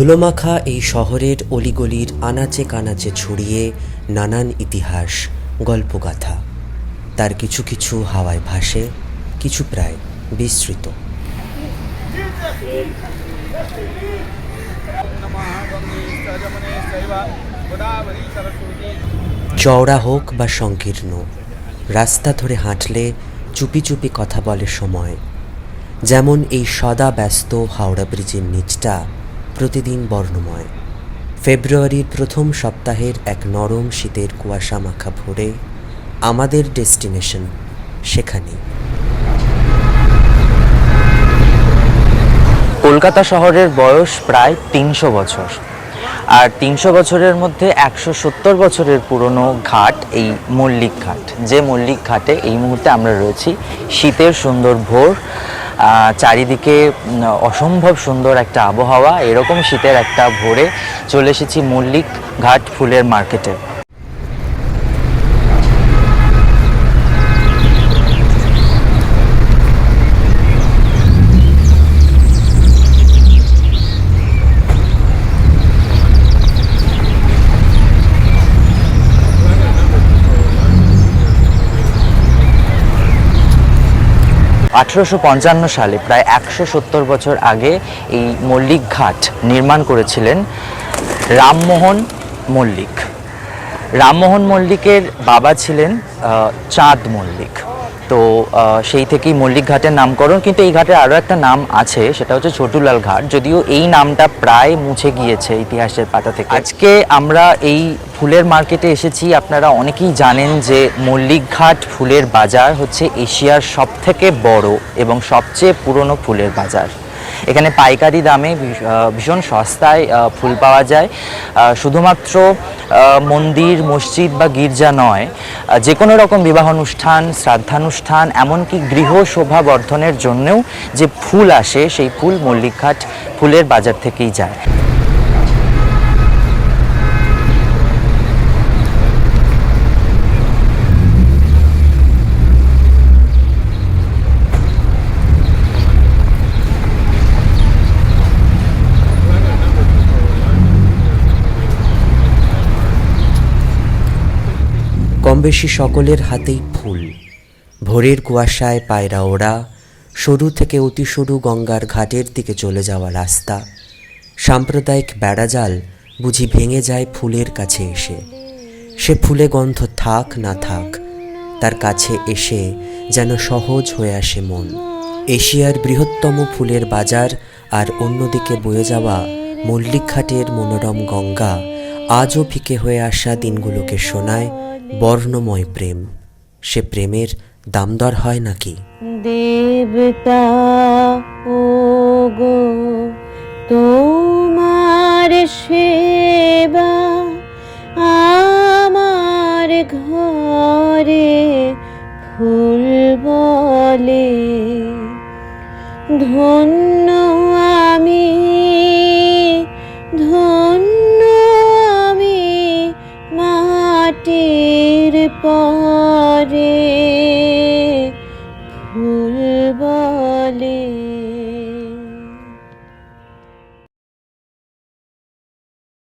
ধুলোমাখা এই শহরের অলিগলির আনাচে কানাচে ছড়িয়ে নানান ইতিহাস, গল্পগাথা। তার কিছু কিছু হাওয়ায় ভাসে, কিছু প্রায় বিস্তৃত। চওড়া হোক বা সংকীর্ণ, রাস্তা ধরে হাঁটলে চুপি চুপি কথা বলে সময়। যেমন এই সদা ব্যস্ত হাওড়া ব্রিজের নিচটা প্রতিদিন বর্ণময়। ফেব্রুয়ারির প্রথম সপ্তাহের এক নরম শীতের কুয়াশা মাখা ভোরে আমাদের ডেস্টিনেশন সেখানে কলকাতা শহরের বয়স প্রায় তিনশো বছর। আর তিনশো বছরের মধ্যে একশো সত্তর বছরের পুরনো ঘাট এই মল্লিক ঘাট। যে মল্লিক ঘাটে এই মুহূর্তে আমরা রয়েছি, শীতের সুন্দর ভোর চারিদিকে অসম্ভব সুন্দর একটা আবহাওয়া, এরকম শীতের একটা ভোরে চলে এসেছি মল্লিক ঘাট ফুলের মার্কেটে। আঠেরোশো পঞ্চান্ন সালে, প্রায় একশো সত্তর বছর আগে এই মল্লিক ঘাট নির্মাণ করেছিলেন রামমোহন মল্লিক। রামমোহন মল্লিকের বাবা ছিলেন চাঁদ মল্লিক। তো সেই থেকেই মল্লিক ঘাটের নামকরণ। কিন্তু এই ঘাটের আরও একটা নাম আছে, সেটা হচ্ছে ছোটুলাল ঘাট। যদিও এই নামটা প্রায় মুছে গিয়েছে ইতিহাসের পাতা থেকে। আজকে আমরা এই ফুলের মার্কেটে এসেছি। আপনারা অনেকেই জানেন যে মল্লিক ঘাট ফুলের বাজার হচ্ছে এশিয়ার সবথেকে বড় এবং সবচেয়ে পুরনো ফুলের বাজার। এখানে পাইকারি দামে ভীষ- ভীষণ সস্তায় ফুল পাওয়া যায়। শুধুমাত্র মন্দির, মসজিদ বা গির্জা নয় যে কোনো রকম বিবাহ অনুষ্ঠান শ্রাদ্ধানুষ্ঠান, এমনকি গৃহ শোভা বর্ধনের জন্যও যে ফুল আসে, সেই ফুল মল্লিকঘাট ফুলের বাজার থেকেই যায়। কম বেশি সকলের হাতেই ফুল। ভোরের কুয়াশায় পায়রা ওড়া, সরু থেকে অতি সরু গঙ্গার ঘাটের দিকে চলে যাওয়া রাস্তা। সাম্প্রদায়িক বেড়াজাল বুঝি ভেঙে যায় ফুলের কাছে এসে। সে ফুলে গন্ধ থাক না থাক, তার কাছে এসে যেন সহজ হয়ে আসে মন। এশিয়ার বৃহত্তম ফুলের বাজার আর অন্যদিকে বয়ে যাওয়া মল্লিকঘাটের মনোরম গঙ্গা আজও ফিকে হয়ে আসা দিনগুলোকে শোনায় বর্ণময় প্রেম। সে প্রেমের দামদর হয় নাকি? দেবতা ও গো তোমার সেবা আমার ঘরে ফুল বলে ধন্য পারে ফুল বলে।